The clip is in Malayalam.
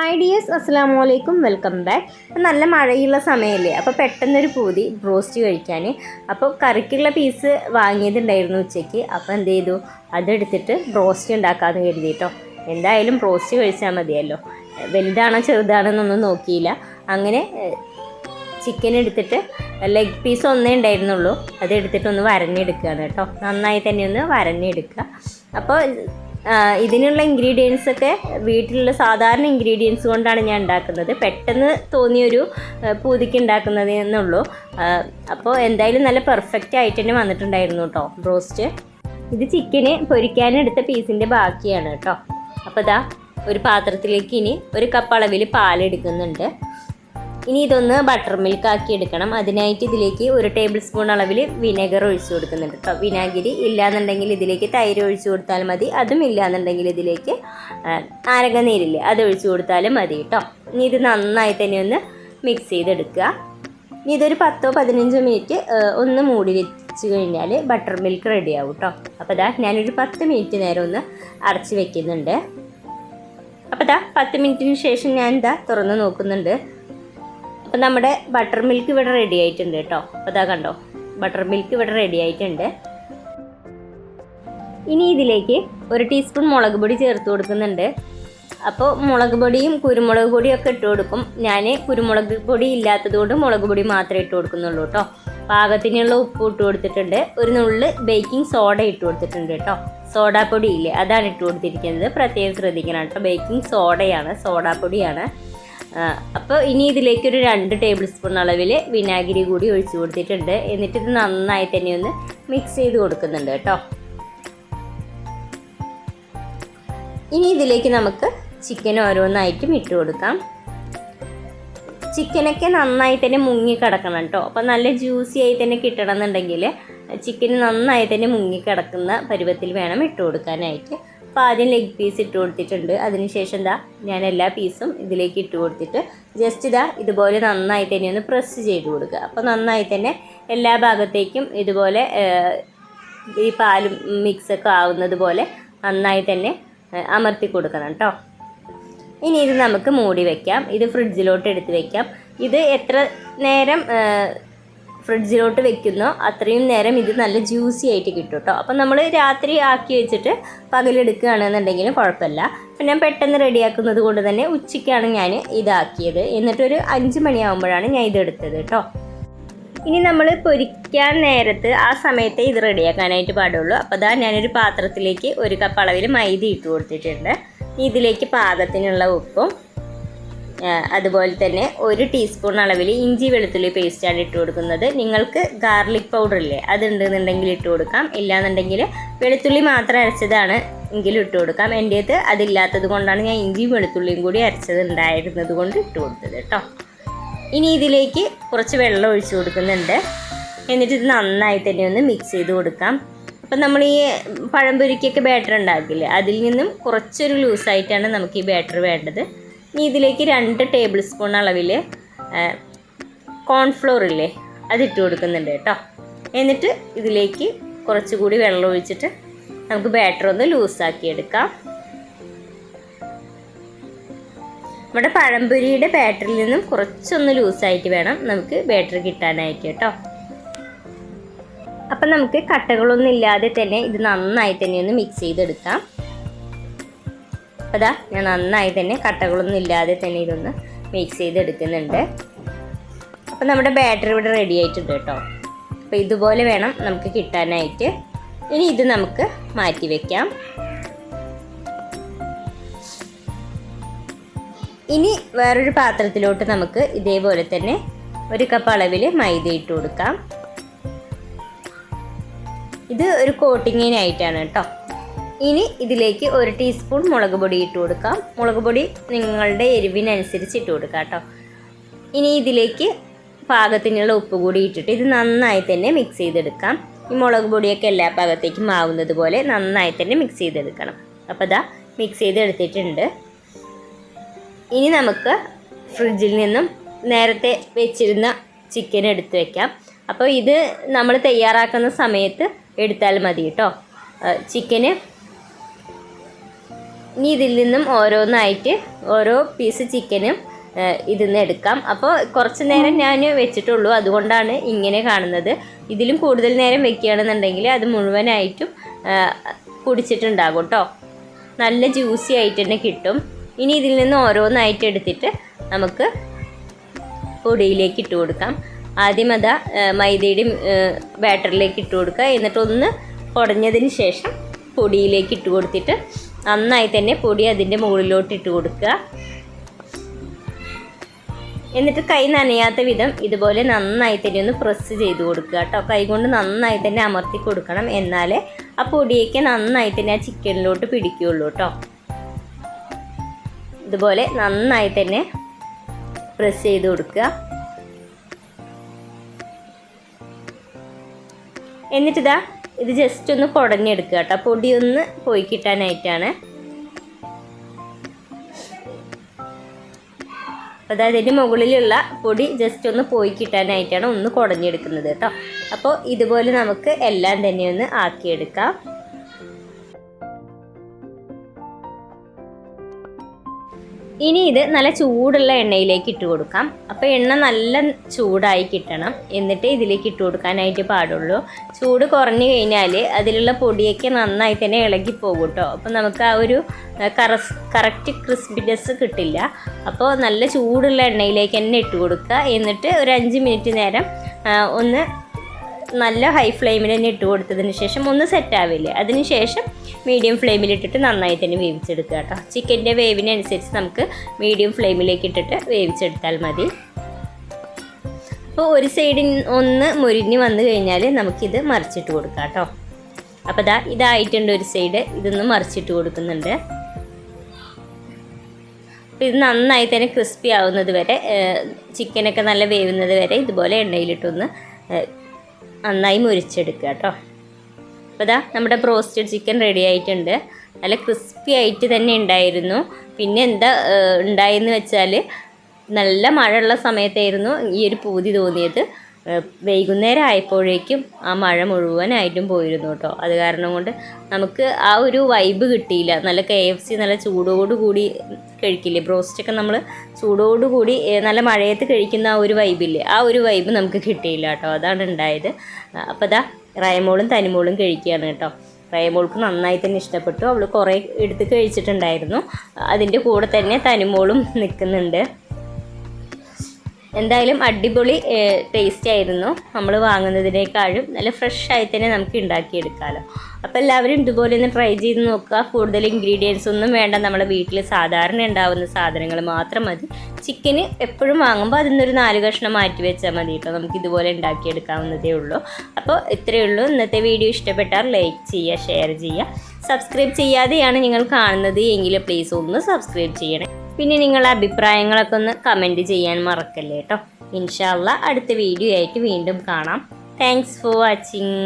ഹായ് ഡിയേഴ്സ് അസ്സാം വലൈക്കും വെൽക്കം ബാക്ക് നല്ല മഴയുള്ള സമയമല്ലേ അപ്പോൾ പെട്ടെന്നൊരു പൂതി. ബ്രോസ്റ്റ് കഴിക്കാൻ അപ്പോൾ കറിക്കുള്ള പീസ് വാങ്ങിയതുണ്ടായിരുന്നു ഉച്ചയ്ക്ക്. അപ്പോൾ എന്ത് ചെയ്തു അതെടുത്തിട്ട് ബ്രോസ്റ്റ് ഉണ്ടാക്കാമെന്ന് കരുതിയിട്ടോ എന്തായാലും ബ്രോസ്റ്റ് കഴിച്ചാൽ മതിയല്ലോ. വലുതാണോ ചെറുതാണോ എന്നൊന്നും നോക്കിയില്ല. അങ്ങനെ ചിക്കൻ എടുത്തിട്ട് ലെഗ് പീസ് ഒന്നേ ഉണ്ടായിരുന്നുള്ളൂ. അതെടുത്തിട്ട് ഒന്ന് വരഞ്ഞെടുക്കുകയാണ് കേട്ടോ. നന്നായി തന്നെ ഒന്ന് വരഞ്ഞെടുക്കുക. അപ്പോൾ ഇതിനുള്ള ഇൻഗ്രീഡിയൻസ് ഒക്കെ വീട്ടിലുള്ള സാധാരണ ഇൻഗ്രീഡിയൻസ് കൊണ്ടാണ് ഞാൻ ഉണ്ടാക്കുന്നത്. പെട്ടെന്ന് തോന്നിയൊരു പൂതിക്ക് ഉണ്ടാക്കുന്നതെന്നുള്ളൂ അപ്പോൾ എന്തായാലും നല്ല പെർഫെക്റ്റ് ആയിട്ട് തന്നെ വന്നിട്ടുണ്ടായിരുന്നു കേട്ടോ ബ്രോസ്റ്റ് ഇത് ചിക്കന് പൊരിക്കാനെടുത്ത പീസിന്റെ ബാക്കിയാണ് കേട്ടോ അപ്പോൾ ഇതാ ഒരു പാത്രത്തിലേക്ക് ഇനി ഒരു കപ്പ് അളവിൽ പാലെടുക്കുന്നുണ്ട്. ഇനി ഇതൊന്ന് ബട്ടർ മിൽക്ക് ആക്കി എടുക്കണം. അതിനായിട്ട് ഇതിലേക്ക് ഒരു ടേബിൾ സ്പൂൺ അളവിൽ വിനെഗർ ഒഴിച്ചു കൊടുക്കുന്നുണ്ട് കേട്ടോ വിനാഗിരി ഇല്ലാന്നുണ്ടെങ്കിൽ ഇതിലേക്ക് തൈര് ഒഴിച്ചു കൊടുത്താൽ മതി. അതും ഇല്ലാന്നുണ്ടെങ്കിൽ ഇതിലേക്ക് ആ, നീരില്ലേ അത് ഒഴിച്ചു കൊടുത്താലും മതി കേട്ടോ ഇനി ഇത് നന്നായി തന്നെ ഒന്ന് മിക്സ് ചെയ്തെടുക്കുക. ഇനി ഇതൊരു പത്തോ പതിനഞ്ചോ മിനിറ്റ് ഒന്ന് മൂടി വെച്ച് കഴിഞ്ഞാൽ ബട്ടർ മിൽക്ക് റെഡി ആവും കേട്ടോ അപ്പോൾ ഇതാ ഞാനൊരു പത്ത് മിനിറ്റ് നേരം ഒന്ന് അടച്ച് വെക്കുന്നുണ്ട്. അപ്പോൾ ഇതാ പത്ത് മിനിറ്റിന് ശേഷം ഞാൻ ഇതാ തുറന്ന് നോക്കുന്നുണ്ട്. അപ്പോൾ നമ്മുടെ ബട്ടർ മിൽക്ക് ഇവിടെ റെഡി ആയിട്ടുണ്ട് കേട്ടോ. അതാ കണ്ടോ ബട്ടർ മിൽക്ക് ഇവിടെ റെഡി ആയിട്ടുണ്ട്. ഇനി ഇതിലേക്ക് ഒരു ടീസ്പൂൺ മുളക് പൊടി ചേർത്ത് കൊടുക്കുന്നുണ്ട്. അപ്പോൾ മുളക് പൊടിയും കുരുമുളക് പൊടിയും ഒക്കെ ഇട്ട് കൊടുക്കും. ഞാൻ കുരുമുളക് പൊടി ഇല്ലാത്തതുകൊണ്ട് മുളക് പൊടി മാത്രമേ ഇട്ട് കൊടുക്കുന്നുള്ളൂ കേട്ടോ. പാകത്തിനുള്ള ഉപ്പ് ഇട്ട് കൊടുത്തിട്ടുണ്ട്. ഒരു നുള്ളിൽ ബേക്കിംഗ് സോഡ ഇട്ട് കൊടുത്തിട്ടുണ്ട് കേട്ടോ. സോഡാപ്പൊടി ഇല്ലേ അതാണ് ഇട്ട് കൊടുത്തിരിക്കുന്നത്. പ്രത്യേകം ശ്രദ്ധിക്കണം കേട്ടോ. ബേക്കിംഗ് സോഡയാണ് സോഡാപ്പൊടിയാണ്. അപ്പോൾ ഇനി ഇതിലേക്ക് ഒരു രണ്ട് ടേബിൾ സ്പൂൺ അളവിൽ വിനാഗിരി കൂടി ഒഴിച്ചു കൊടുത്തിട്ടുണ്ട്. എന്നിട്ട് ഇത് നന്നായി തന്നെ ഒന്ന് മിക്സ് ചെയ്ത് കൊടുക്കുന്നുണ്ട് കേട്ടോ. ഇനി ഇതിലേക്ക് നമുക്ക് ചിക്കൻ ഓരോന്നായിട്ടും ഇട്ട് കൊടുക്കാം. ചിക്കനൊക്കെ നന്നായി തന്നെ മുങ്ങി കിടക്കണം കേട്ടോ. അപ്പോൾ നല്ല ജ്യൂസി ആയി തന്നെ കിട്ടണം എന്നുണ്ടെങ്കിൽ ചിക്കൻ നന്നായി തന്നെ മുങ്ങി കിടക്കുന്ന പരുവത്തിൽ വേണം ഇട്ട് കൊടുക്കാനായിട്ട്. അപ്പോൾ ആദ്യം ലെഗ് പീസ് ഇട്ട് കൊടുത്തിട്ടുണ്ട്. അതിനുശേഷം എന്താ ഞാൻ എല്ലാ പീസും ഇതിലേക്ക് ഇട്ട് കൊടുത്തിട്ട് ജസ്റ്റ് ഇതാ ഇതുപോലെ നന്നായി തന്നെ ഒന്ന് പ്രസ് ചെയ്ത് കൊടുക്കുക. അപ്പോൾ നന്നായി തന്നെ എല്ലാ ഭാഗത്തേക്കും ഇതുപോലെ ഈ പാലും മിക്സൊക്കെ ആവുന്നത് പോലെ നന്നായി തന്നെ അമർത്തി കൊടുക്കണം കേട്ടോ ഇനി ഇത് നമുക്ക് മൂടി വയ്ക്കാം ഇത് ഫ്രിഡ്ജിലോട്ട് എടുത്ത് വയ്ക്കാം ഇത് എത്ര നേരം ഫ്രിഡ്ജിലോട്ട് വെക്കുന്നോ. അത്രയും നേരം ഇത് നല്ല ജ്യൂസി ആയിട്ട് കിട്ടും കേട്ടോ. അപ്പം നമ്മൾ രാത്രി ആക്കി വെച്ചിട്ട് പകലെടുക്കുകയാണെന്നുണ്ടെങ്കിലും കുഴപ്പമില്ല. അപ്പം ഞാൻ പെട്ടെന്ന് റെഡിയാക്കുന്നത് കൊണ്ട് തന്നെ ഉച്ചയ്ക്കാണ് ഞാൻ ഇതാക്കിയത്. എന്നിട്ടൊരു അഞ്ച് മണിയാകുമ്പോഴാണ് ഞാൻ ഇതെടുത്തത് കേട്ടോ. ഇനി നമ്മൾ പൊരിക്കാൻ നേരത്ത് ആ സമയത്തെ ഇത് റെഡിയാക്കാനായിട്ട് പാടുള്ളൂ. അപ്പോൾ അതാ ഞാനൊരു പാത്രത്തിലേക്ക് ഒരു കപ്പ് അളവിൽ മൈദ ഇട്ട് കൊടുത്തിട്ടുണ്ട്. ഇതിലേക്ക് പാകത്തിനുള്ള ഉപ്പും അതുപോലെ തന്നെ ഒരു ടീസ്പൂൺ അളവിൽ ഇഞ്ചി വെളുത്തുള്ളി പേസ്റ്റാണ് ഇട്ട് കൊടുക്കുന്നത്. നിങ്ങൾക്ക് ഗാർലിക് പൗഡർ ഇല്ലേ അതുണ്ടെന്നുണ്ടെങ്കിൽ ഇട്ട് കൊടുക്കാം. ഇല്ലാന്നുണ്ടെങ്കിൽ വെളുത്തുള്ളി മാത്രം അരച്ചതാണ് എങ്കിലും ഇട്ട് കൊടുക്കാം. എന്റേത് അതില്ലാത്തത് കൊണ്ടാണ് ഞാൻ ഇഞ്ചിയും വെളുത്തുള്ളിയും കൂടി അരച്ചത് ഉണ്ടായിരുന്നത് കൊണ്ട് ഇട്ട് കൊടുത്തത് കേട്ടോ. ഇനി ഇതിലേക്ക് കുറച്ച് വെള്ളം ഒഴിച്ചു കൊടുക്കുന്നുണ്ട്. എന്നിട്ട് ഇത് നന്നായി തന്നെ ഒന്ന് മിക്സ് ചെയ്ത് കൊടുക്കാം. അപ്പം നമ്മൾ ഈ പഴംപൊരിക്കൊക്കെ ബാറ്റർ ഉണ്ടാക്കില്ലേ അതിൽ നിന്നും കുറച്ചൊരു ലൂസായിട്ടാണ് നമുക്ക് ഈ ബാറ്റർ വേണ്ടത്. ഇനി ഇതിലേക്ക് രണ്ട് ടേബിൾ സ്പൂൺ അളവിൽ കോൺഫ്ലോർ ഇല്ലേ അതിട്ട് കൊടുക്കുന്നുണ്ട് കേട്ടോ. എന്നിട്ട് ഇതിലേക്ക് കുറച്ചുകൂടി വെള്ളം ഒഴിച്ചിട്ട് നമുക്ക് ബാറ്റർ ഒന്ന് ലൂസാക്കി എടുക്കാം. നമ്മുടെ പഴംപൊരിയുടെ ബാറ്ററിൽ നിന്നും കുറച്ചൊന്ന് ലൂസായിട്ട് വേണം നമുക്ക് ബാറ്ററി കിട്ടാനായിട്ട് കേട്ടോ. അപ്പം നമുക്ക് കട്ടകളൊന്നും ഇല്ലാതെ തന്നെ ഇത് നന്നായി തന്നെ ഒന്ന് മിക്സ് ചെയ്തെടുക്കാം. അപ്പോൾ ഞാൻ നന്നായി തന്നെ കട്ടകളൊന്നും ഇല്ലാതെ തന്നെ ഇതൊന്ന് മിക്സ് ചെയ്തെടുക്കുന്നുണ്ട്. അപ്പോൾ നമ്മുടെ ബാറ്ററി ഇവിടെ റെഡി ആയിട്ടുണ്ട് കേട്ടോ. അപ്പോൾ ഇതുപോലെ വേണം നമുക്ക് കിട്ടാനായിട്ട്. ഇനി ഇത് നമുക്ക് മാറ്റി വയ്ക്കാം ഇനി വേറൊരു പാത്രത്തിലോട്ട് നമുക്ക് ഇതേപോലെ തന്നെ ഒരു കപ്പ് അളവിൽ മൈദ ഇട്ട് കൊടുക്കാം. ഇത് ഒരു കോട്ടിങ്ങിനായിട്ടാണ് കേട്ടോ. ഇനി ഇതിലേക്ക് ഒരു ടീസ്പൂൺ മുളക് പൊടി ഇട്ട് കൊടുക്കാം. മുളക് പൊടി നിങ്ങളുടെ എരിവിനനുസരിച്ച് ഇട്ട് കൊടുക്കാം കേട്ടോ. ഇനി ഇതിലേക്ക് പാകത്തിനുള്ള ഉപ്പ് കൂടി ഇട്ടിട്ട് ഇത് നന്നായി തന്നെ മിക്സ് ചെയ്തെടുക്കാം. ഈ മുളക് പൊടിയൊക്കെ എല്ലാ ഭാഗത്തേക്കും ആവുന്നത് പോലെ നന്നായി തന്നെ മിക്സ് ചെയ്തെടുക്കണം. അപ്പോൾ ഇതാ മിക്സ് ചെയ്തെടുത്തിട്ടുണ്ട്. ഇനി നമുക്ക് ഫ്രിഡ്ജിൽ നിന്നും നേരത്തെ വെച്ചിരുന്ന ചിക്കൻ എടുത്ത് വയ്ക്കാം അപ്പോൾ ഇത് നമ്മൾ തയ്യാറാക്കുന്ന സമയത്ത് എടുത്താൽ മതി കേട്ടോ. ചിക്കന് ഇനി ഇതിൽ നിന്നും ഓരോന്നായിട്ട് ഓരോ പീസ് ചിക്കനും ഇതിൽ നിന്ന് എടുക്കാം. അപ്പോൾ കുറച്ച് നേരം ഞാൻ വെച്ചിട്ടുള്ളൂ. അതുകൊണ്ടാണ് ഇങ്ങനെ കാണുന്നത്. ഇതിലും കൂടുതൽ നേരം വെക്കുകയാണെന്നുണ്ടെങ്കിൽ അത് മുഴുവനായിട്ടും കുടിച്ചിട്ടുണ്ടാകും കേട്ടോ നല്ല ജ്യൂസി ആയിട്ട് തന്നെ കിട്ടും. ഇനി ഇതിൽ നിന്ന് ഓരോന്നായിട്ട് എടുത്തിട്ട് നമുക്ക് പൊടിയിലേക്ക് ഇട്ട് കൊടുക്കാം. ആദ്യം അതാ മൈദയുടെ ബാറ്ററിലേക്ക് ഇട്ട് കൊടുക്കുക. എന്നിട്ടൊന്ന് കുടഞ്ഞതിന് ശേഷം പൊടിയിലേക്ക് ഇട്ട് കൊടുത്തിട്ട് നന്നായി തന്നെ പൊടി അതിന്റെ മുകളിലോട്ട് ഇട്ട് കൊടുക്കുക. എന്നിട്ട് കൈ നനയാത്ത വിധം ഇതുപോലെ നന്നായി തന്നെ ഒന്ന് പ്രസ് ചെയ്ത് കൊടുക്കുക കേട്ടോ. കൈ കൊണ്ട് നന്നായി തന്നെ അമർത്തി കൊടുക്കണം. എന്നാലേ ആ പൊടിയൊക്കെ നന്നായി തന്നെ ആ ചിക്കനിലോട്ട് പിടിക്കുകയുള്ളൂ കേട്ടോ. ഇതുപോലെ നന്നായി തന്നെ പ്രസ് ചെയ്ത് കൊടുക്കുക. എന്നിട്ടിതാ ഇത് ജസ്റ്റ് ഒന്ന് കുടഞ്ഞെടുക്കുക കേട്ടോ. പൊടിയൊന്ന് പോയി കിട്ടാനായിട്ടാണ്. അതായത് ഇതിന്റെ മുകളിലുള്ള പൊടി ജസ്റ്റ് ഒന്ന് പോയി കിട്ടാനായിട്ടാണ് ഒന്ന് കുടഞ്ഞെടുക്കുന്നത് കേട്ടോ. അപ്പോൾ ഇതുപോലെ നമുക്ക് എല്ലാം തന്നെ ഒന്ന് ആക്കിയെടുക്കാം. ഇനി ഇത് നല്ല ചൂടുള്ള എണ്ണയിലേക്ക് ഇട്ട് കൊടുക്കാം. അപ്പോൾ എണ്ണ നല്ല ചൂടായി കിട്ടണം. എന്നിട്ട് ഇതിലേക്ക് ഇട്ട് കൊടുക്കാനായിട്ട് പാടുള്ളൂ. ചൂട് കുറഞ്ഞു കഴിഞ്ഞാൽ അതിലുള്ള പൊടിയൊക്കെ നന്നായി തന്നെ ഇളകി പോകും കേട്ടോ അപ്പോൾ നമുക്ക് ആ ഒരു കറസ് കറക്റ്റ് ക്രിസ്പിനെസ് കിട്ടില്ല. അപ്പോൾ നല്ല ചൂടുള്ള എണ്ണയിലേക്ക് തന്നെ ഇട്ട് കൊടുക്കുക. എന്നിട്ട് ഒരു അഞ്ച് മിനിറ്റ് നേരം ഒന്ന് നല്ല ഹൈ ഫ്ലെയിമിൽ തന്നെ ഇട്ട് കൊടുത്തതിന് ശേഷം ഒന്ന് സെറ്റ് ആവില്ലേ? അതിന് ശേഷം മീഡിയം ഫ്ലെയിമിലിട്ടിട്ട് നന്നായി തന്നെ വേവിച്ചെടുക്കുക കേട്ടോ. ചിക്കന്റെ വേവിനനുസരിച്ച് നമുക്ക് മീഡിയം ഫ്ലെയിമിലേക്ക് ഇട്ടിട്ട് വേവിച്ചെടുത്താൽ മതി. അപ്പോൾ ഒരു സൈഡിൽ ഒന്ന് മുരിഞ്ഞ് വന്നു കഴിഞ്ഞാൽ നമുക്കിത് മറിച്ചിട്ട് കൊടുക്കാം കേട്ടോ. അപ്പോൾ ഇതാ ഇതായിട്ടുണ്ട് ഒരു സൈഡ് ഇതൊന്ന് മറിച്ചിട്ട് കൊടുക്കുന്നുണ്ട്. അപ്പോൾ ഇത് നന്നായി തന്നെ ക്രിസ്പി ആവുന്നത് വരെ ചിക്കനൊക്കെ നല്ല വേവുന്നത് വരെ ഇതുപോലെ എണ്ണയിലിട്ടൊന്ന് നന്നായി മുരിച്ചെടുക്കുക കേട്ടോ. അപ്പോൾ ഇതാ നമ്മുടെ ബ്രോസ്റ്റഡ് ചിക്കൻ റെഡി ആയിട്ടുണ്ട്. നല്ല ക്രിസ്പി ആയിട്ട് തന്നെ ഉണ്ടായിരുന്നു. പിന്നെ എന്താ ഉണ്ടായെന്ന് വെച്ചാൽ നല്ല മഴയുള്ള സമയത്തായിരുന്നു ഈ ഒരു പൂതി തോന്നിയത്. വൈകുന്നേരം ആയപ്പോഴേക്കും ആ മഴ മുഴുവനായിട്ടും പോയിരുന്നു കേട്ടോ. അത് കാരണം കൊണ്ട് നമുക്ക് ആ ഒരു വൈബ് കിട്ടിയില്ല. നല്ല കെ എഫ് സി നല്ല ചൂടോടുകൂടി കഴിക്കില്ലേ? ബ്രോസ്റ്റൊക്കെ നമ്മൾ ചൂടോടുകൂടി നല്ല മഴയത്ത് കഴിക്കുന്ന ആ ഒരു വൈബില്ലേ ആ ഒരു വൈബ് നമുക്ക് കിട്ടിയില്ല കേട്ടോ. അതാണ് ഉണ്ടായത്. അപ്പോൾ അതാ റയമോളും തനിമോളും കഴിക്കുകയാണ് കേട്ടോ. റയമോൾക്ക് നന്നായി തന്നെ ഇഷ്ടപ്പെട്ടു. അവൾ കുറേ എടുത്ത് കഴിച്ചിട്ടുണ്ടായിരുന്നു. അതിന്റെ കൂടെ തന്നെ തനിമോളും നിൽക്കുന്നുണ്ട്. എന്തായാലും അടിപൊളി ടേസ്റ്റ് ആയിരുന്നു. നമ്മൾ വാങ്ങുന്നതിനേക്കാളും നല്ല ഫ്രഷ് ആയി തന്നെ നമുക്ക് ഉണ്ടാക്കിയെടുക്കാമല്ലോ അപ്പോൾ എല്ലാവരും ഇതുപോലെ ഒന്ന് ട്രൈ ചെയ്ത് നോക്കുക. കൂടുതൽ ഇൻഗ്രീഡിയൻസ് ഒന്നും വേണ്ട. നമ്മുടെ വീട്ടിൽ സാധാരണ ഉണ്ടാവുന്ന സാധനങ്ങൾ മാത്രം മതി. ചിക്കന് എപ്പോഴും വാങ്ങുമ്പോൾ അതിൽ നിന്നൊരു നാല് കഷ്ണം മാറ്റി വെച്ചാൽ മതി. കേട്ടോ നമുക്ക് ഇതുപോലെ ഉണ്ടാക്കിയെടുക്കാവുന്നതേ ഉള്ളൂ. അപ്പോൾ ഇത്രയേ ഉള്ളൂ. ഇന്നത്തെ വീഡിയോ ഇഷ്ടപ്പെട്ടാൽ ലൈക്ക് ചെയ്യുക ഷെയർ ചെയ്യുക. സബ്സ്ക്രൈബ് ചെയ്യാതെയാണ് നിങ്ങൾ കാണുന്നത്. എങ്കിൽ പ്ലീസ് ഒന്ന് സബ്സ്ക്രൈബ് ചെയ്യണേ. പിന്നെ നിങ്ങളുടെ അഭിപ്രായങ്ങളൊക്കെ ഒന്ന് കമന്റ് ചെയ്യാൻ മറക്കല്ലേ കേട്ടോ ഇൻഷാല്ല അടുത്ത വീഡിയോ ആയിട്ട് വീണ്ടും കാണാം. Thanks for watching